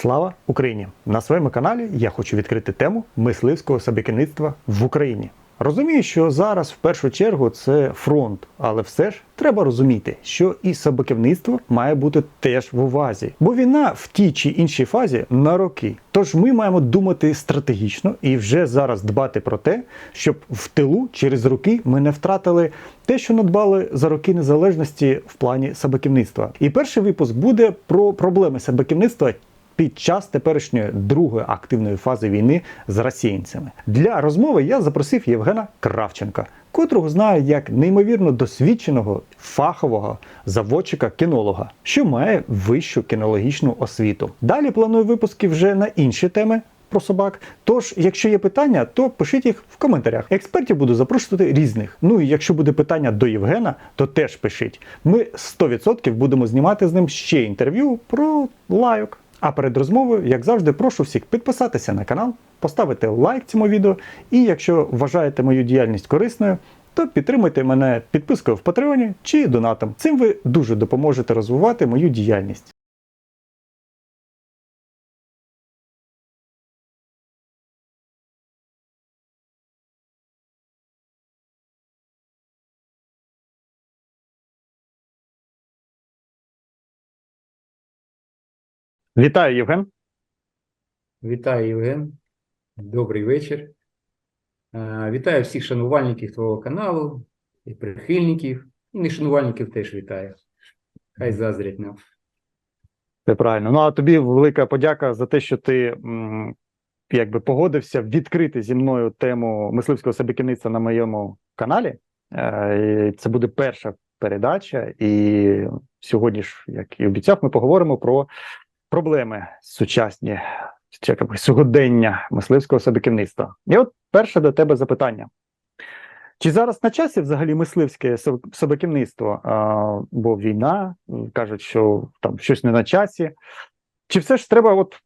Слава Україні! На своєму каналі я хочу відкрити тему мисливського собаківництва в Україні. Розумію, що зараз в першу чергу це фронт, але все ж треба розуміти, що і собаківництво має бути теж в увазі, бо війна в тій чи іншій фазі на роки. Тож ми маємо думати стратегічно і вже зараз дбати про те, щоб в тилу через роки ми не втратили те, що надбали за роки незалежності в плані собаківництва. І перший випуск буде про проблеми собаківництва під час теперішньої другої активної фази війни з росіянцями. Для розмови я запросив Євгена Кравченка, котрого знаю як неймовірно досвідченого фахового заводчика-кінолога, що має вищу кінологічну освіту. Далі планую випуски вже на інші теми. Про собак. Тож, якщо є питання, то пишіть їх в коментарях. Експертів буду запрошувати різних. Ну і якщо буде питання до Євгена, то теж пишіть. Ми 100% будемо знімати з ним ще інтерв'ю про лайок. А перед розмовою, як завжди, прошу всіх підписатися на канал, поставити лайк цьому відео. І якщо вважаєте мою діяльність корисною, то підтримуйте мене підпискою в Патреоні чи донатом. Цим ви дуже допоможете розвивати мою діяльність. Вітаю, Євген. Вітаю, Євген. Добрий вечір. Е, Вітаю всіх шанувальників твого каналу, і прихильників, і нешанувальників теж вітаю. Хай заздрять нам. Це правильно. Ну а тобі велика подяка за те, що ти якби погодився відкрити зі мною тему мисливського собаківництва на моєму каналі. Е, Це буде перша передача, і сьогодні ж, як і обіцяв, ми поговоримо про проблеми сучасні чи сьогодення мисливського собаківництва. І от перше до тебе запитання. Чи зараз на часі взагалі мисливське собаківництво? А, бо війна, кажуть, що там щось не на часі. Чи все ж треба от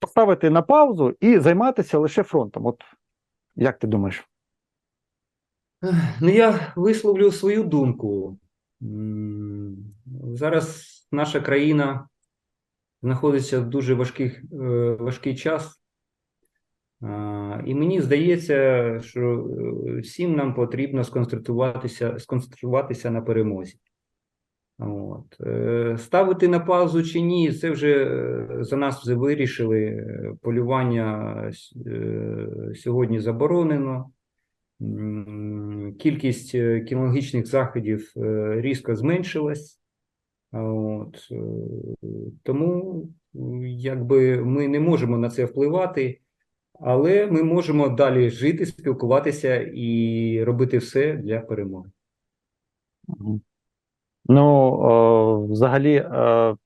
поставити на паузу і займатися лише фронтом? От як ти думаєш? Ну, я висловлю свою думку. Зараз наша країна знаходиться в дуже важких, е, важкий час. І мені здається, що е, всім нам потрібно сконцентруватися, сконцентруватися на перемозі. От. Е, Ставити на паузу чи ні, це вже за нас вже вирішили. Полювання сьогодні заборонено. Кількість кінологічних заходів різко зменшилась. От. е, Тому якби ми не можемо на це впливати, але ми можемо далі жити, спілкуватися і робити все для перемоги. Ну, о, взагалі, е,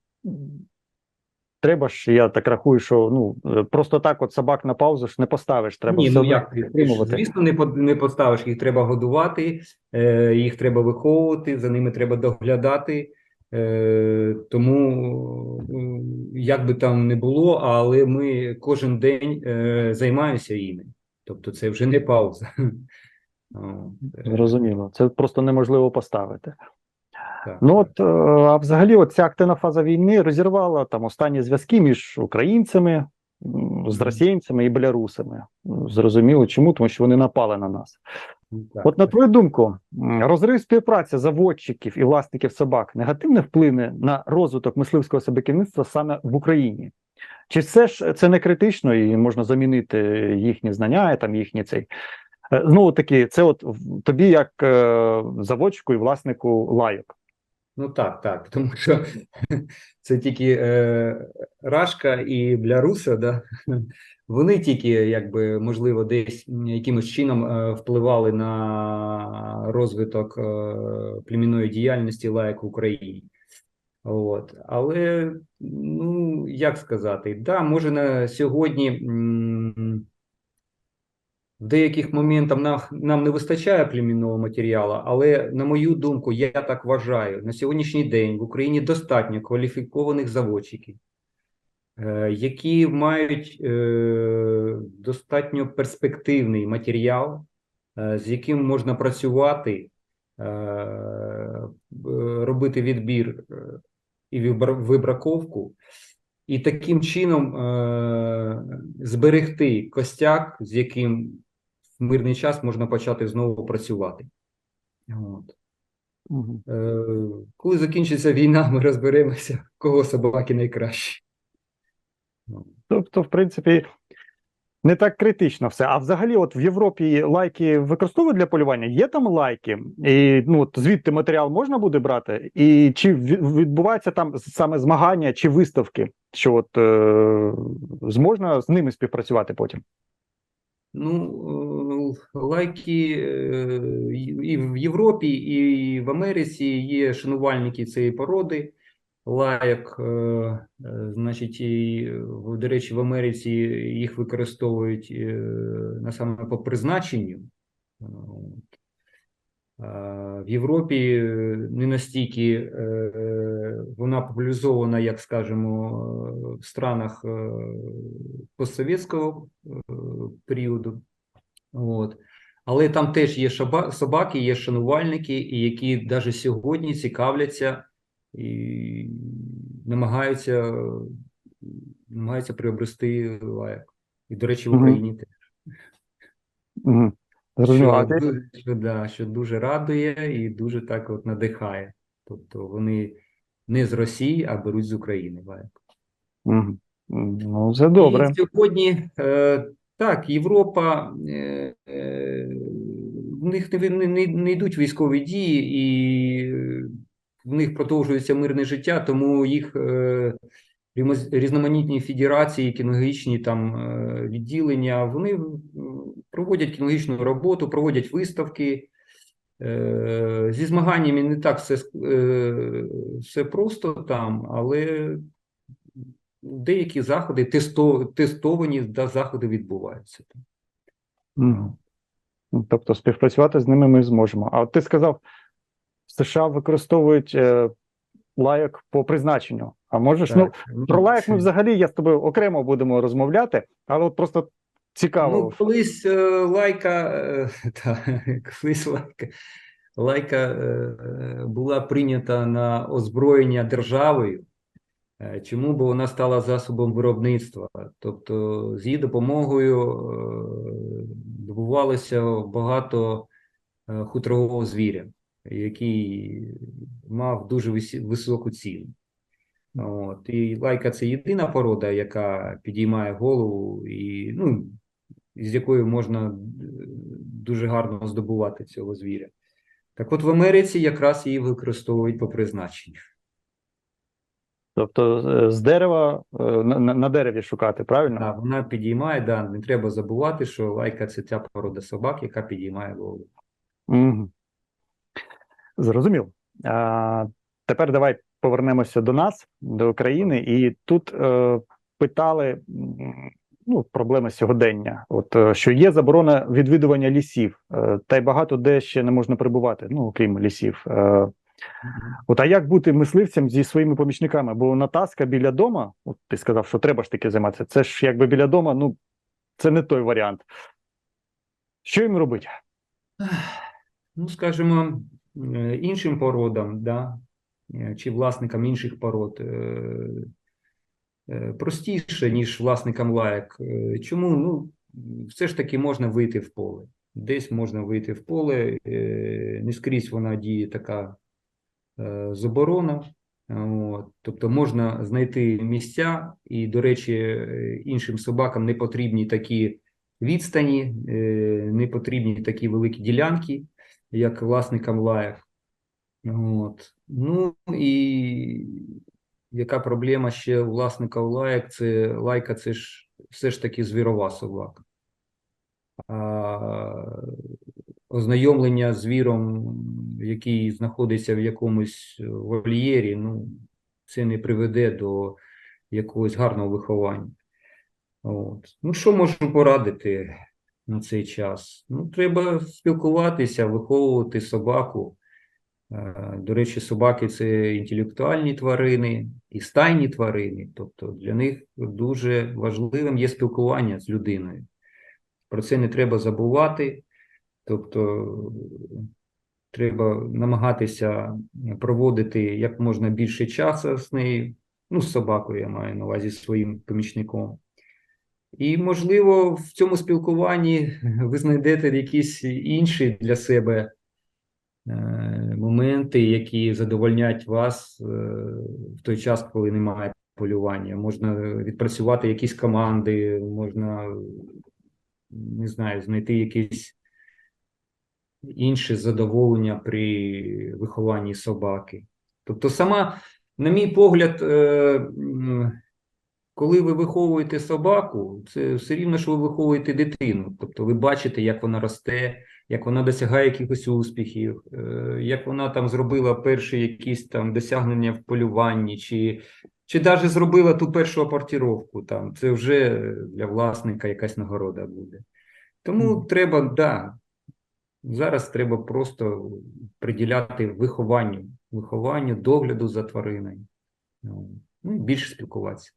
треба ж, я так рахую, що ну, е, просто так от собак на паузу ж не поставиш, треба Ні, все ну як підтримувати. Звісно, не не поставиш. Їх треба годувати, е, їх треба виховувати, за ними треба доглядати. Е, тому як би там не було, але ми кожен день е, займаємося іми. Тобто це вже не пауза. Е, Зрозуміло, це просто неможливо поставити. так. Ну от, е, а взагалі, от ця активна фаза війни розірвала там останні зв'язки між українцями, з росіянцями і белорусами. М, Зрозуміло, чому? Тому що вони напали на нас. Так, От на твою думку, розрив співпраці заводчиків і власників собак негативно вплине на розвиток мисливського собаківництва саме в Україні? Чи все ж це не критично і можна замінити їхні знання, там їхні цей. Е, Знову таки, це от тобі, як е, заводчику і власнику лайок. Ну так, так, тому що це тільки е, Рашка і Бляруса, да? вони тільки, якби, можливо, десь якимось чином е, впливали на розвиток е, племінної діяльності лаек в Україні. От. Але, ну, як сказати, да, може на сьогодні м, в деяких моментах нам, нам не вистачає племінного матеріалу, але на мою думку, я так вважаю, на сьогоднішній день в Україні достатньо кваліфікованих заводчиків, е, які мають е, достатньо перспективний матеріал, е, з яким можна працювати, робити відбір і вибраковку. і таким чином е, зберегти костяк, з яким мирний час можна почати знову працювати. От. Е, коли закінчиться війна, ми розберемося, кого собаки найкращі. Тобто, в принципі, не так критично все. А взагалі, от в Європі лайки використовують для полювання? Є там лайки, і ну от звідти матеріал можна буде брати? І чи ві- відбувається там саме змагання чи виставки? Що от е, зможна з ними співпрацювати потім? Ну, е, лайки е, і в Європі, і в Америці є шанувальники цієї породи. Лайок, е, значить, і, до речі, в Америці їх використовують е, на саме по призначенню. Е, В Європі е, не настільки е, вона популяризована, як скажімо, в странах постсовєтського періоду. От. Але там теж є собаки, є шанувальники, які навіть сьогодні цікавляться і намагаються, намагаються приобрести лайк. І, до речі, в Україні теж. Угу. Зрозуміло. А Що, ти- що, да, що дуже радує і дуже так от надихає. Тобто вони не з Росії, а беруть з України. Мгм. Ну, це добре. І сьогодні е, так, Європа, е, е, в них не, не, не, йдуть військові дії, і в них продовжується мирне життя, тому їх е, різноманітні федерації, кінологічні там е, відділення, вони проводять кінологічну роботу, проводять виставки. Е, Зі змаганнями не так все, е, все просто там, але деякі заходи тестовані да, заходи відбуваються. Ну, Тобто співпрацювати з ними ми зможемо. А ти сказав, США використовують лайок по призначенню. А можеш, ну, ну, про лайк ми взагалі я з тобою окремо будемо розмовляти, але от просто цікаво. Ну, колись е, лайка, е, та, колись лайка, лайка е, була прийнята на озброєння державою. Е, Чому? Бо вона стала засобом виробництва. Тобто, з її допомогою е, добувалося багато е, хутрового звіря, який мав дуже високу ціну. От. І лайка це єдина порода, яка підіймає голову, і ну, з якою можна е, дуже гарно здобувати цього звіря. Так от в Америці якраз її використовують по призначенню. Тобто е, з дерева е, на, на- дереві шукати, правильно? Да, вона підіймає, да, не треба забувати, що лайка це ця порода собак, яка підіймає голову. Угу. Зрозумів. А, тепер давай повернемося до нас, до України, і тут е, питали ну, проблеми сьогодення. От е, що є заборона відвідування лісів, е, та й багато де ще не можна прибувати, ну окрім лісів. Е, От а як бути мисливцем зі своїми помічниками? Бо натаска біля дома, от ти сказав, що треба ж таки займатися. Це ж якби біля дома, ну це не той варіант. Що їм робити? Ну, скажімо, е, іншим породам, да, чи власникам інших пород е, е, простіше, ніж власникам лаєк. Е, Чому? Ну, все ж таки можна вийти в поле. Десь можна вийти в поле, е, не скрізь вона діє така е, заборона. От, тобто можна знайти місця, і, до речі, е, іншим собакам не потрібні такі відстані, е, не потрібні такі великі ділянки, як власникам лаєв. От. Ну і яка проблема ще у власника лаєк? Це лайка, це ж все ж таки звірова собака. А, ознайомлення з звіром, який знаходиться в якомусь вольєрі, ну, це не приведе до якогось гарного виховання. От. Ну, що можу порадити на цей час? Ну, треба спілкуватися, виховувати собаку. Е, До речі, собаки це інтелектуальні тварини і стайні тварини. Тобто для них дуже важливим є спілкування з людиною. Про це не треба забувати. Тобто треба намагатися проводити як можна більше часу з нею. Ну, з собакою я маю на увазі зі своїм помічником. І, можливо, в цьому спілкуванні ви знайдете якісь інші для себе моменти, які задовольнять вас е, в той час, коли немає полювання. Можна відпрацювати якісь команди, можна, не знаю, знайти якісь інші задоволення при вихованні собаки. Тобто, сама, на мій погляд, е, коли ви виховуєте собаку, це все рівно, що ви виховуєте дитину. Тобто ви бачите, як вона росте, як вона досягає якихось успіхів, е, як вона там зробила перші якісь там досягнення в полюванні, чи, чи навіть зробила ту першу апортіровку. Там це вже для власника якась нагорода буде. Тому Мгм. треба, да, зараз треба просто приділяти вихованню, вихованню, догляду за твариною. Ну, Ну, більше спілкуватися.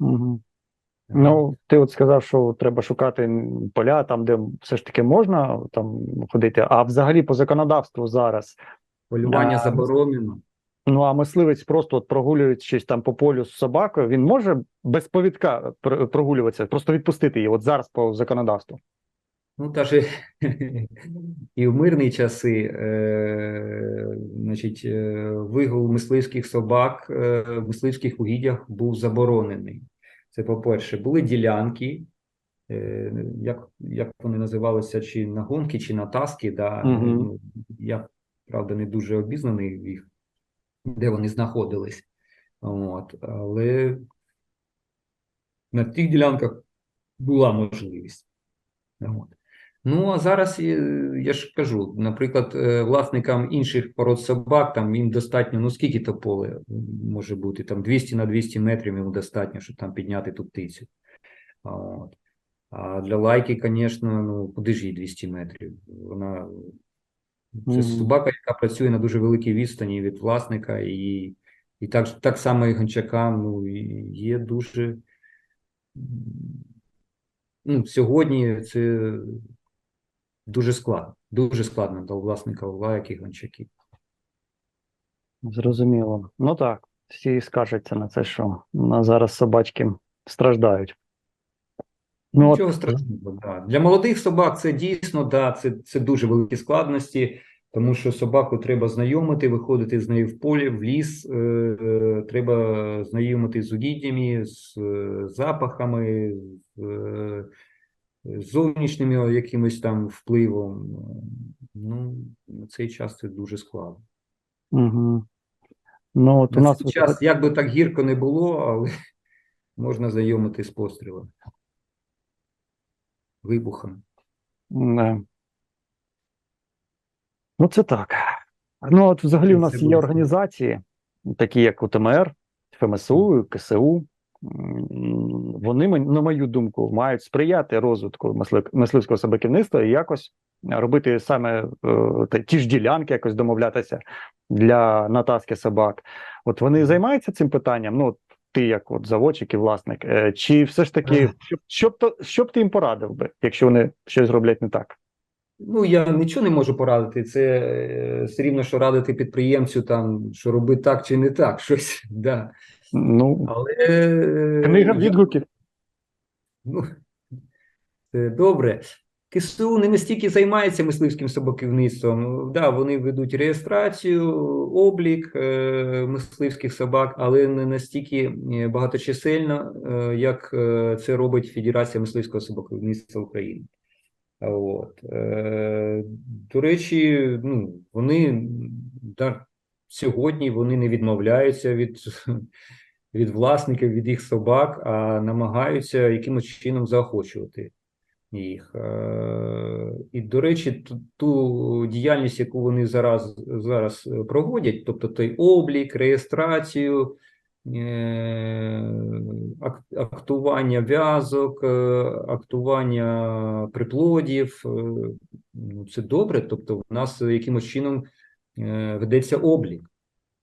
Угу. Ну, ти от сказав, що треба шукати поля там, де все ж таки можна там ходити. А взагалі по законодавству зараз. Полювання Да. заборонено. Ну а мисливець просто от прогулюючись там по полю з собакою, він може без повідка прогулюватися, просто відпустити її. От зараз по законодавству. Ну, даже і в мирні часи, е, значить, е, вигул мисливських собак е, в мисливських угіддях був заборонений. Це по-перше, були ділянки, е, як, як вони називалися, чи на гонки, чи на таски. Да? Ну, я, правда, не дуже обізнаний в їх, де вони знаходились. От, але на тих ділянках була можливість. От. Ну, а зараз я ж кажу, наприклад, е, власникам інших пород собак, там їм достатньо, ну скільки то поле може бути, там 200 на 200 метрів йому достатньо, щоб там підняти ту птицю. От. А для лайки, звісно, ну куди ж їй 200 метрів? Вона це Мгм. собака, яка працює на дуже великій відстані від власника, і, і так, так само і гончакам ну, є дуже. Ну, сьогодні це дуже складно. Дуже складно для власника лайки гончаків. Зрозуміло. Ну так, всі скаржаться на це, що на зараз собачки страждають. Ну, Нічого от, страшного, да. Для молодих собак це дійсно, да, це, це дуже великі складності, тому що собаку треба знайомити, виходити з нею в полі, в ліс, е, е, треба знайомити з угіддями, з е, запахами, з е, зовнішнім якимось там впливом. Ну, на цей час це дуже складно. угу. ну, от у нас цей час, як би так гірко не було, але можна знайомити з пострілами, вибухами. Не. Ну, це так. Ну, от взагалі у Це нас буде є організації, такі як УТМР, ФМСУ, КСУ. Вони, на мою думку, мають сприяти розвитку мисливського собаківництва і якось робити саме е, ті ж ділянки, якось домовлятися для натаски собак. От вони займаються цим питанням. Ну, ти, як от заводчик і власник, е, чи все ж таки, Ага. що, що, то, що б ти їм порадив би, якщо вони щось роблять не так? Ну, я нічого не можу порадити. Це е, все рівно, що радити підприємцю, там, що робити так чи не так, щось. Да. Ну, Але е, книга відгуків. Ну, це добре. КСУ не настільки займається мисливським собаківництвом. Да, вони ведуть реєстрацію, облік е, мисливських собак, але не настільки е, багаточисельно, е, як це робить Федерація мисливського собаківництва України. От. Е, до речі, ну, вони да, сьогодні вони не відмовляються від, від власників, від їх собак, а намагаються якимось чином заохочувати їх. Е, і, до речі, ту, ту діяльність, яку вони зараз, зараз проводять, тобто той облік, реєстрацію, е, актування в'язок, е, актування приплодів, е, ну, це добре. Тобто, в нас якимось чином е, ведеться облік.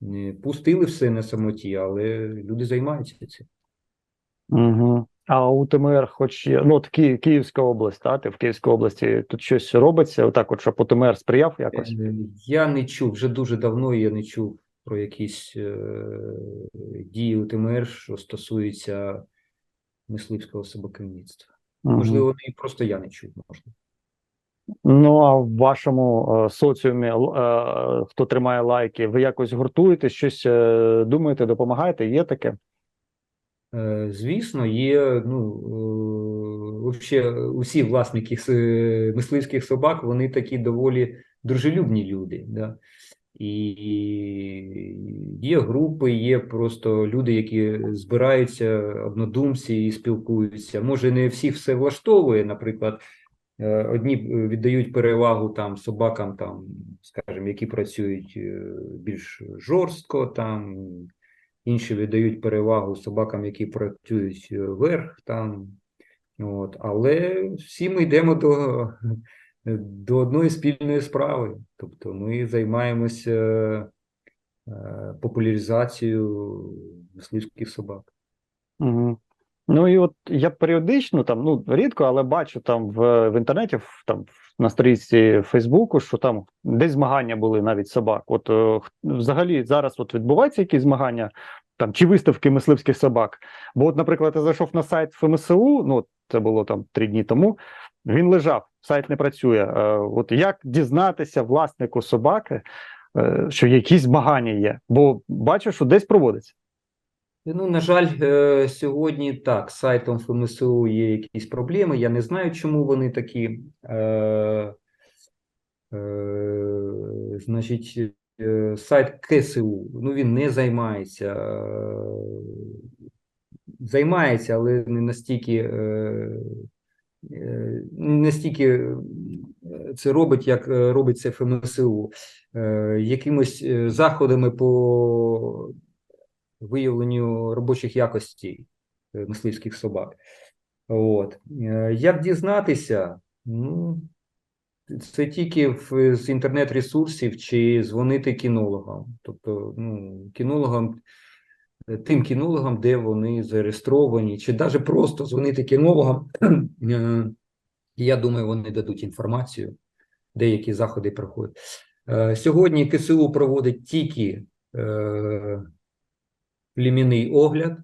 Не Пустили все на самоті, але люди займаються цим. Угу. А у ТМР, хоч є, ну, от Ки- Київська область, та, ти в Київській області тут щось робиться, отак, от, щоб УТМР сприяв якось. Е, Я не чув, вже дуже давно я не чув про якісь е, дії УТМР, що стосуються мисливського собаківництва. Мгм. Можливо, і просто я не чув, можливо. Ну а в вашому е, соціумі, е, хто тримає лайки, ви якось гуртуєте, щось е, думаєте, допомагаєте? Є таке? Звісно, є, ну, вообще, усі власники мисливських собак, вони такі доволі дружелюбні люди. Да? І є групи, є просто люди, які збираються, однодумці і спілкуються. Може, не всіх все влаштовує, наприклад, е, одні е, віддають перевагу там собакам, там, скажімо, які працюють е, більш жорстко, там, інші віддають перевагу собакам, які працюють вверх там. От. Але всі ми йдемо до, до одної спільної справи. Тобто ми займаємося е, популяризацією мисливських собак. Угу. Ну і от я періодично там, ну рідко, але бачу там в, в інтернеті, там на сторінці Фейсбуку, що там десь змагання були навіть собак. От е, взагалі зараз от відбуваються якісь змагання там чи виставки мисливських собак. Бо, от, наприклад, я зайшов на сайт ФМСУ, ну це було там три дні тому. Він лежав, сайт не працює. Е, от як дізнатися власнику собаки, е, що якісь змагання є? Бо бачу, що десь проводиться. Ну, на жаль, е, сьогодні так, сайтом ФМСУ є якісь проблеми. Я не знаю, чому вони такі. Е, е, значить, сайт КСУ, ну він не займається. Займається, але не настільки, не настільки е, це робить, як е, робить це ФМСУ. Е, Якимось заходами по виявленню робочих якостей мисливських собак. От. Як дізнатися? Ну, це тільки в, з інтернет-ресурсів чи дзвонити кінологам. Тобто, ну, кінологам, тим кінологам, де вони зареєстровані, чи навіть просто дзвонити кінологам. Я думаю, вони дадуть інформацію, деякі заходи проходять. Е, Сьогодні КСУ проводить тільки е, племінний огляд,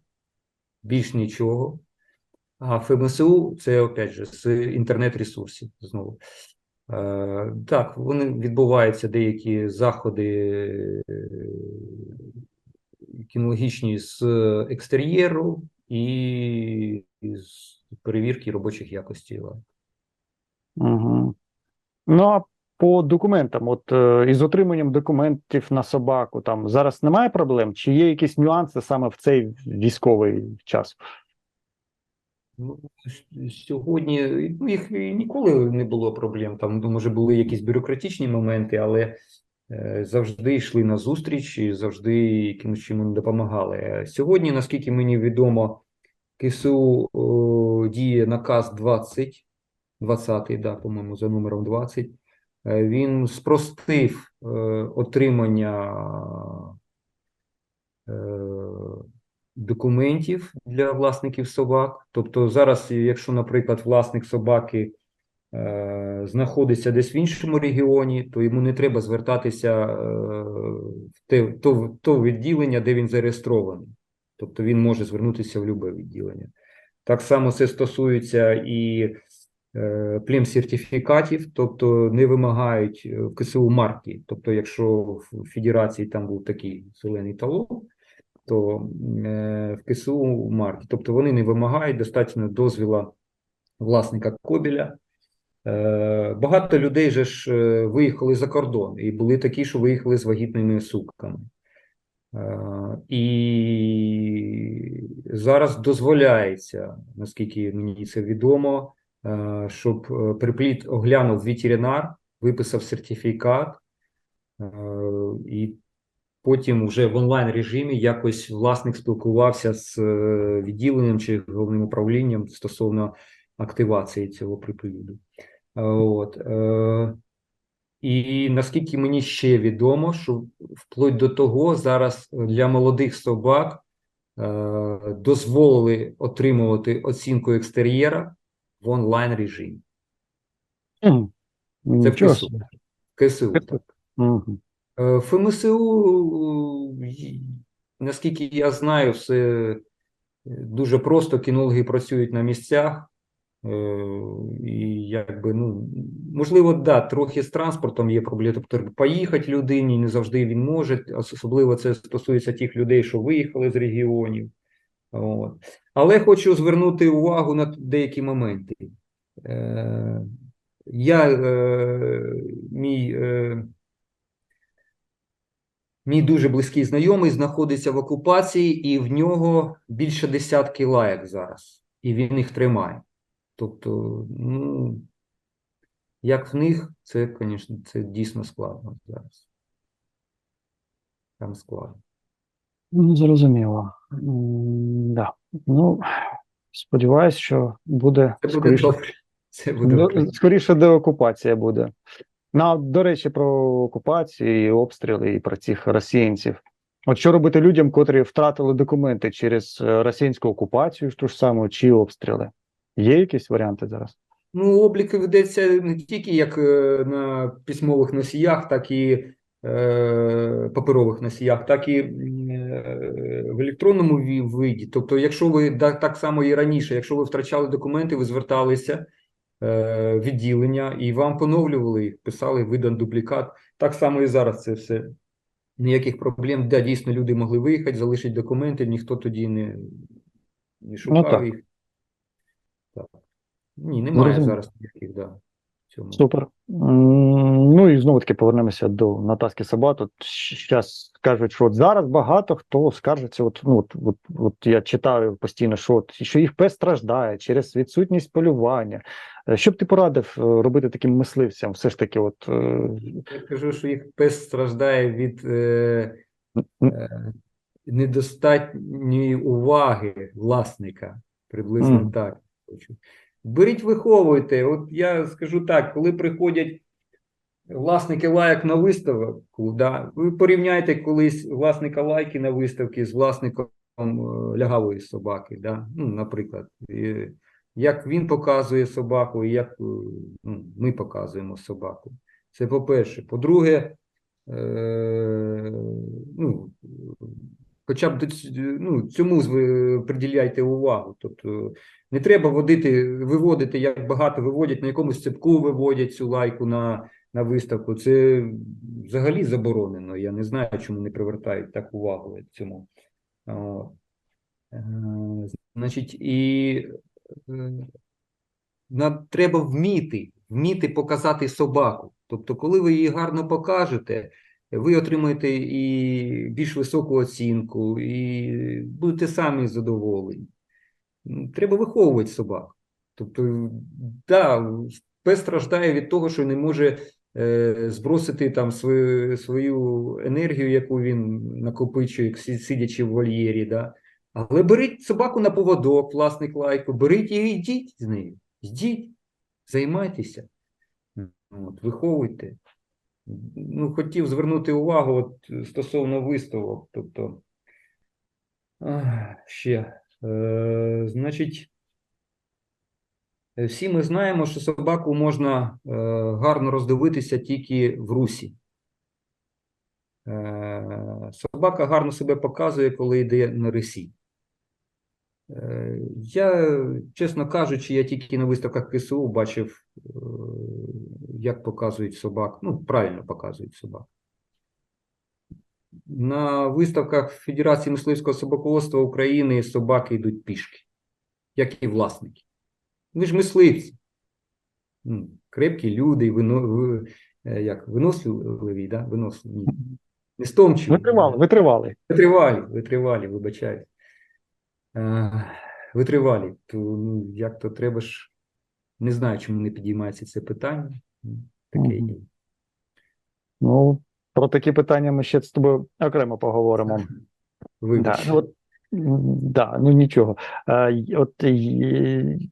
більш нічого. А ФМСУ це опять же з інтернет-ресурсів знову. Е, так, вони відбуваються деякі заходи кінологічні з екстер'єру і з перевірки робочих якостей. Угу. Ну а по документам, от е, із отриманням документів на собаку, там зараз немає проблем? Чи є якісь нюанси саме в цей військовий час? Ну, сьогодні ну, їх ніколи не було проблем. Там, ну, може, були якісь бюрократичні моменти, але е, завжди йшли на зустріч і завжди якимось чином допомагали. Е, Сьогодні, наскільки мені відомо, КСУ діє наказ 20, 20, да, по-моєму, за номером 20. Е, Він спростив е, отримання е, документів для власників собак. Тобто зараз, якщо, наприклад, власник собаки е, знаходиться десь в іншому регіоні, то йому не треба звертатися е, в те, то, то відділення, де він зареєстрований. Тобто він може звернутися в будь-яке відділення. Так само це стосується і е, плем-сертифікатів, тобто не вимагають е, КСУ марки. Тобто, якщо в Федерації там був такий зелений талон, то е, в КСУ марки. Тобто вони не вимагають достатньо дозвіла власника кобіля. Е, Багато людей же ж е, виїхали за кордон, і були такі, що виїхали з вагітними сутками. Е, І зараз дозволяється, наскільки мені це відомо, щоб припліт оглянув ветеринар, виписав сертифікат, і потім вже в онлайн режимі якось власник спілкувався з відділенням чи головним управлінням стосовно активації цього приповіду. Е, От. І наскільки мені ще відомо, що вплоть до того зараз для молодих собак е, дозволили отримувати оцінку екстер'єра в онлайн режимі. Це КСУ. КСУ. так. Е, ФМСУ, е, наскільки я знаю, все е, дуже просто. Кінологи працюють на місцях. Е, І якби, ну, можливо, да, трохи з транспортом є проблеми. Тобто поїхати людині не завжди він може, особливо це стосується тих людей, що виїхали з регіонів. От. Але хочу звернути увагу на деякі моменти. Е, Я, е, мій, е, мій дуже близький знайомий знаходиться в окупації, і в нього більше десятки лаєк зараз, і він їх тримає. Тобто, ну, як в них, це, звісно, це дійсно складно зараз. Там складно. Ну, зрозуміло. М, Да. Ну, сподіваюсь, що буде Це буде скоріше, добре. Це буде до- скоріше деокупація буде. Ну, до речі, про окупацію, і обстріли, і про цих росіянців. От що робити людям, котрі втратили документи через е, російську окупацію, ж ту ж саму, чи обстріли? Є якісь варіанти зараз? Ну, облік ведеться не тільки як е, на письмових носіях, так і е, паперових носіях, так і е, в електронному виді. Тобто, якщо ви так само і раніше, якщо ви втрачали документи, ви зверталися е, відділення і вам поновлювали їх, писали видан дублікат. Так само і зараз це все. Ніяких проблем. Да, дійсно, люди могли виїхати, залишити документи, ніхто тоді не, не шукав так. їх. Ні, немає Зрозуміло. зараз ніяких, да. в Цьому. Супер. Ну і знову таки повернемося до Натаски Сабат. От зараз кажуть, що от зараз багато хто скаржиться. От, ну, от, от, от я читаю постійно, що, от, що їх пес страждає через відсутність полювання. Е, Що б ти порадив е, робити таким мисливцям? Все ж таки, от е, Я кажу, що їх пес страждає від е, е, недостатньої уваги власника. Приблизно Мгм. так. Беріть, виховуйте. От я скажу так, коли приходять власники лайок на виставку, да, ви порівняйте колись власника лайки на виставці з власником е, лягавої собаки, да? ну, наприклад. І як він показує собаку, і як е, ну, ми показуємо собаку. Це по-перше. По-друге, е, ну, хоча б до ну, цьому ви приділяйте увагу. Тобто не треба водити, виводити, як багато виводять, на якомусь цепку виводять цю лайку на, на виставку. Це взагалі заборонено. Я не знаю, чому не привертають так увагу цьому. От. Е, Значить, і е, нам треба вміти, вміти показати собаку. Тобто, коли ви її гарно покажете, ви отримаєте і більш високу оцінку, і будете самі задоволені. Треба виховувати собак. Тобто, да, пес страждає від того, що не може е, збросити там свою, свою енергію, яку він накопичує, сидячи в вольєрі. Да? Але беріть собаку на поводок, власник лайку, беріть і йдіть з нею. Йдіть, займайтеся, от, виховуйте. Ну, хотів звернути увагу от, стосовно виставок. Тобто, ще, е, значить, всі ми знаємо, що собаку можна е, гарно роздивитися тільки в русі. Е, собака гарно себе показує, коли йде на рисі. Е, Я, чесно кажучи, я тільки на виставках КСУ бачив, е, як показують собак. Ну, правильно показують собак. На виставках Федерації мисливського собаководства України собаки йдуть пішки, як і власники. Ви ж мисливці. Ну, крепкі люди, вино, е, як, виносливі, да? виносливі. Ні. Не стомчиві. витривали, витривали. Витривалі, витривалі, вибачаюсь. Е, Витривалі. То, ну, як то треба ж. Не знаю, чому не підіймається це питання. Таке Ну, про такі питання ми ще з тобою окремо поговоримо. Да, ну, от, да, ну нічого. Е, от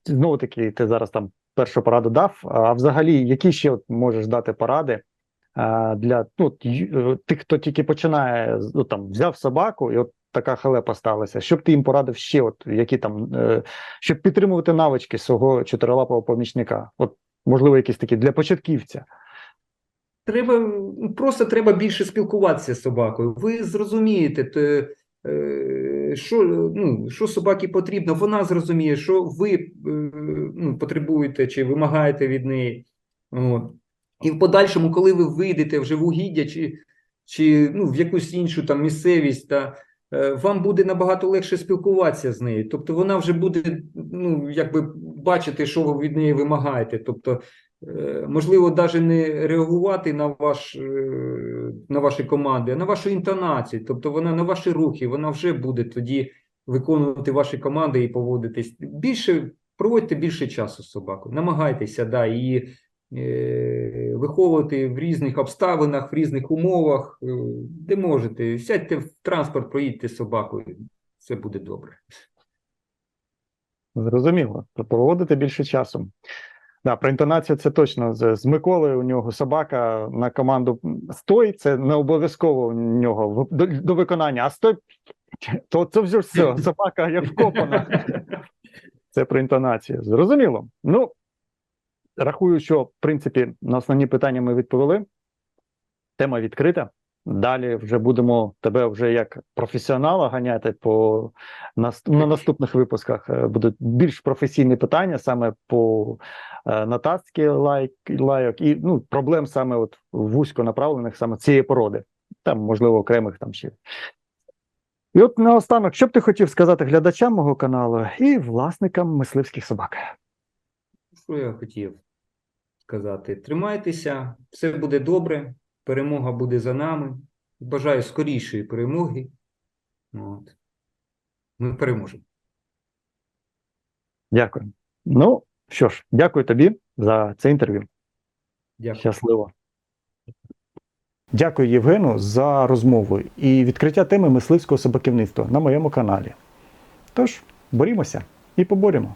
знову таки, ти зараз там першу пораду дав. А взагалі, які ще от можеш дати поради е, для ну, е, тих, хто тільки починає, ну там взяв собаку, і от така халепа сталася. Що б ти їм порадив ще, от які там, щоб підтримувати навички свого чотирилапого помічника? От, можливо, якісь такі для початківця. Треба просто треба більше спілкуватися з собакою. Ви зрозумієте, те, е, що, ну, що собаці потрібно, вона зрозуміє, що ви е, ну, потребуєте чи вимагаєте від неї. От. І в подальшому, коли ви вийдете вже в угіддя чи, чи ну, в якусь іншу там місцевість, та, вам буде набагато легше спілкуватися з нею. Тобто вона вже буде ну, якби бачити, що ви від неї вимагаєте. Тобто, е, можливо, навіть не реагувати на, ваш, е, на ваші команди, а на вашу інтонацію. Тобто вона на ваші рухи, вона вже буде тоді виконувати ваші команди і поводитись. Більше проводьте більше часу з собакою, намагайтеся да, е, виховувати в різних обставинах, в різних умовах, е, де можете. Сядьте в транспорт, проїдьте з собакою, все буде добре. Зрозуміло. Проводити більше часу. Да, про інтонацію це точно. З, з Миколою у нього собака на команду стой, це не обов'язково у нього до, до виконання, а стой, то це вже все. Собака як вкопана. Це про інтонацію. Зрозуміло. Ну, рахую, що в принципі на основні питання ми відповіли. Тема відкрита. Далі вже будемо тебе вже як професіонала ганяти по на наступних випусках. Е, Будуть більш професійні питання саме по е, лайк, лайок і ну, проблем саме от вузько направлених саме цієї породи. Там, можливо, окремих там ще. І от наостанок, що б ти хотів сказати глядачам мого каналу і власникам мисливських собак? Що я хотів сказати? Тримайтеся, все буде добре, перемога буде за нами. Бажаю скорішої перемоги. От. Ми переможемо. Дякую. Ну що ж, дякую тобі за це інтерв'ю. Дякую. Щасливо. Дякую Євгену за розмову і відкриття теми мисливського собаківництва на моєму каналі. Тож, борімося і поборемо.